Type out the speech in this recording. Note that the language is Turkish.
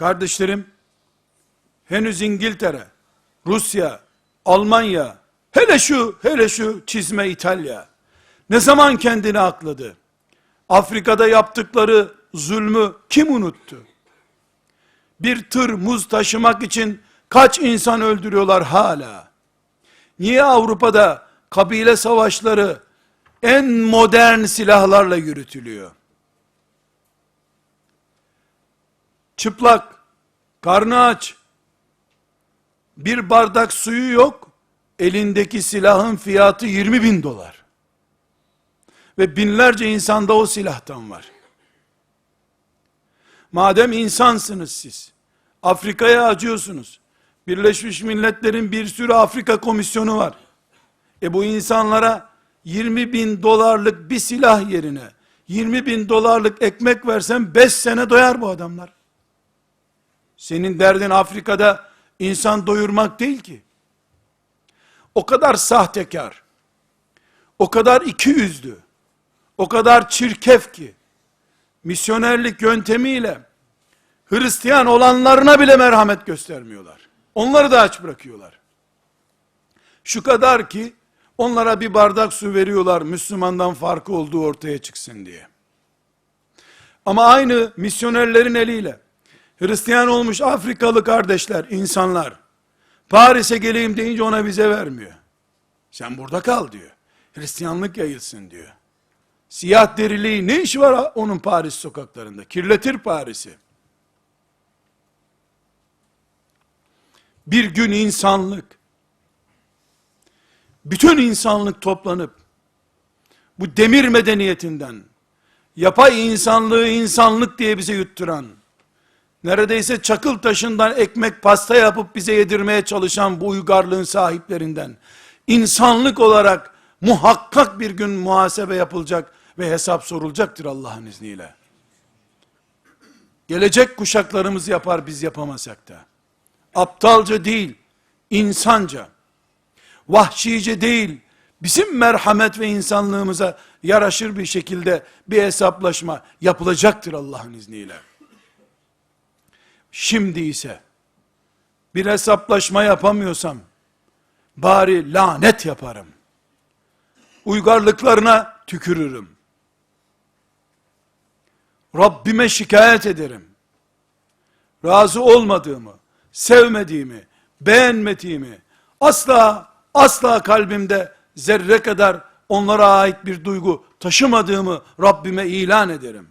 Kardeşlerim, henüz İngiltere, Rusya, Almanya, hele şu, hele şu çizme İtalya, ne zaman kendini akladı? Afrika'da yaptıkları zulmü kim unuttu? Bir tır muz taşımak için kaç insan öldürüyorlar hala? Niye Avrupa'da kabile savaşları en modern silahlarla yürütülüyor? Çıplak, karnı aç, bir bardak suyu yok, elindeki silahın fiyatı 20 bin dolar. Ve binlerce insanda o silahtan var. Madem insansınız siz, Afrika'ya acıyorsunuz. Birleşmiş Milletler'in bir sürü Afrika komisyonu var. E bu insanlara 20 bin dolarlık bir silah yerine 20 bin dolarlık ekmek versen 5 sene doyar bu adamlar. Senin derdin Afrika'da insan doyurmak değil ki. O kadar sahtekar, o kadar iki yüzlü, o kadar çirkef ki, misyonerlik yöntemiyle Hristiyan olanlarına bile merhamet göstermiyorlar. Onları da aç bırakıyorlar. Şu kadar ki onlara bir bardak su veriyorlar Müslümandan farkı olduğu ortaya çıksın diye. Ama aynı misyonerlerin eliyle Hristiyan olmuş Afrikalı kardeşler, insanlar Paris'e geleyim deyince ona vize vermiyor. Sen burada kal diyor. Hristiyanlık yayılsın diyor. Siyah deriliği ne işi var onun Paris sokaklarında? Kirletir Paris'i. Bir gün insanlık, bütün insanlık toplanıp, bu demir medeniyetinden, yapay insanlığı insanlık diye bize yutturan, neredeyse çakıl taşından ekmek pasta yapıp bize yedirmeye çalışan bu uygarlığın sahiplerinden, insanlık olarak muhakkak bir gün muhasebe yapılacak ve hesap sorulacaktır Allah'ın izniyle. Gelecek kuşaklarımız yapar biz yapamasak da. Aptalca değil, insanca, vahşice değil, bizim merhamet ve insanlığımıza yaraşır bir şekilde bir hesaplaşma yapılacaktır Allah'ın izniyle. Şimdi ise bir hesaplaşma yapamıyorsam bari lanet yaparım. Uygarlıklarına tükürürüm. Rabbime şikayet ederim. Razı olmadığımı, sevmediğimi, beğenmediğimi, asla asla kalbimde zerre kadar onlara ait bir duygu taşımadığımı Rabbime ilan ederim.